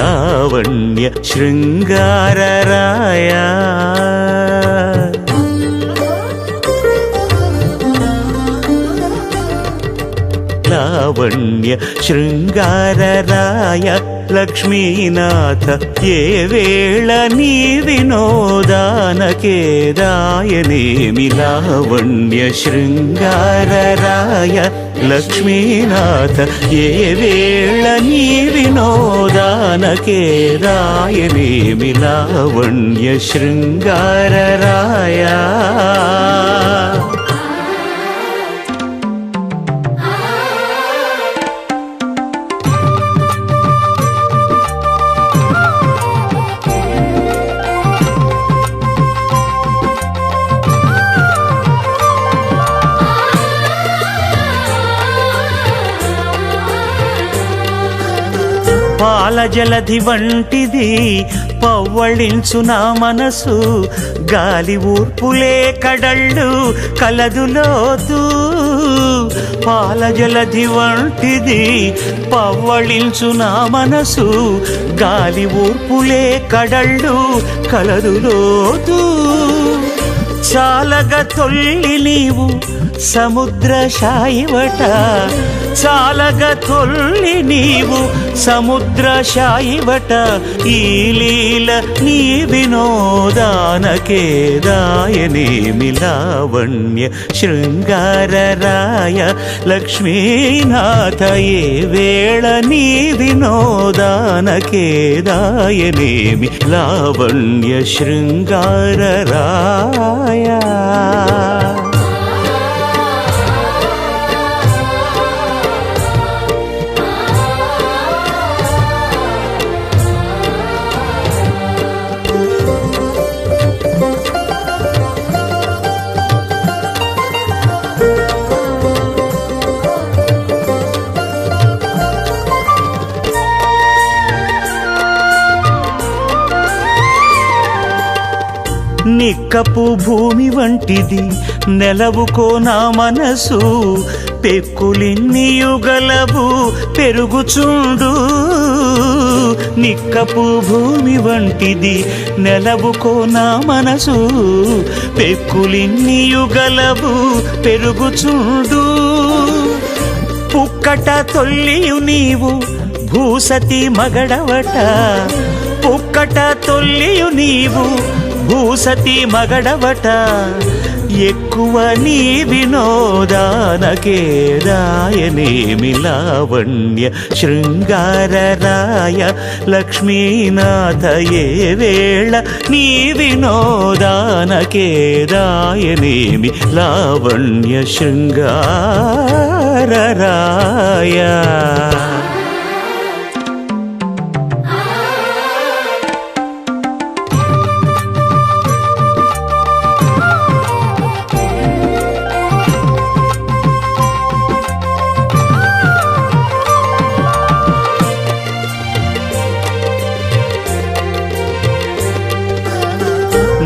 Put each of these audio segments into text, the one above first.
లావణ్య శృంగారరాయ లావణ్య శృంగారరాయ లక్ష్మీనాథ ఏ వేళ నీ వినోదానకేదాయనేమి లావణ్య శృంగారరాయ లక్ష్మీనాథ ఏ వేళ నీ వినోదానకేదాయనేమి లావణ్య శృంగార రాయా? జలధి వంటిది పవ్వళించు నా మనసు. గాలి ఊర్పులే కడళ్ళు కలదులోతూ పాల జలధి వంటిది పవ్వళించు నా మనసు. గాలి ఊర్పులే కడళ్ళు కలదులోతూ చాలగ తొల్లి నీవు సముద్ర శాయివట. చాలగ తొల్లి నీవు సముద్ర శాయివట ఈ లీల నీ వినోదానకేదాయనేమి లావణ్య శృంగారరాయ లక్ష్మీనాథ ఏ వేళ నీ వినోదానకేదాయనేమి లావణ్య శృంగార రాయ. నిక్కపు భూమి వంటిది నెలవుకో నా మనసు. పెక్కులిన్ని యుగలవు పెరుగుచుండు. నిక్కపు భూమి వంటిది నెలవుకో నా మనసు. పెక్కులిన్ని యుగలవు పెరుగుచుండు. పుక్కట తొల్లియు నీవు భూసతి మగడవట. పుక్కట తొల్లియు నీవు భూసతి మగడవట ఎక్కువ నీ వినోదానకేదాయనేమి లావణ్య శృంగారరాయ లక్ష్మీనాథ ఏ వేళ నీ వినోదానకేదాయనేమి లావణ్య శృంగారరాయ?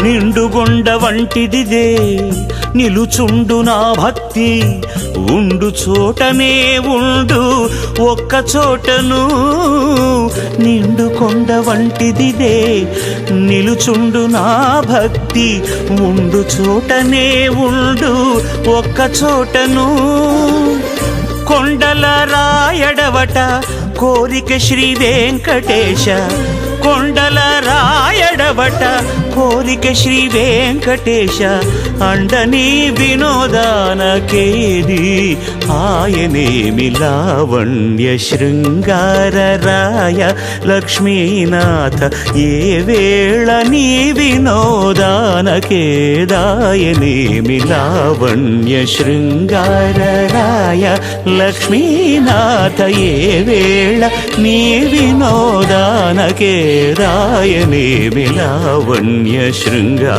నిండుగొండ వంటిదిదే నిలుచుండు నా భక్తి. ఉండు చోటనే ఉండు ఒక్క చోటను. నిండు కొండ వంటిదిదే నిలుచుండు నా భక్తి. ఉండు చోటనే ఉండు ఒక్క చోటను. కొండల రాయడవట కోరిక శ్రీ వెంకటేశ. కొండల రాయడవట కోరిక శ్రీ వెంకటేశ అండని వినోదానకేది? ఆయనేమి లావణ్య శృంగార రాయ లక్ష్మీనాథ ఏ వేళ నీ వినోదానకేదాయనేమి లావణ్య శృంగార రాయ లక్ష్మీనాథ ఏ వేళ నీ వినోదానకేదాయనేమి లావణ్య శృంగారరాయ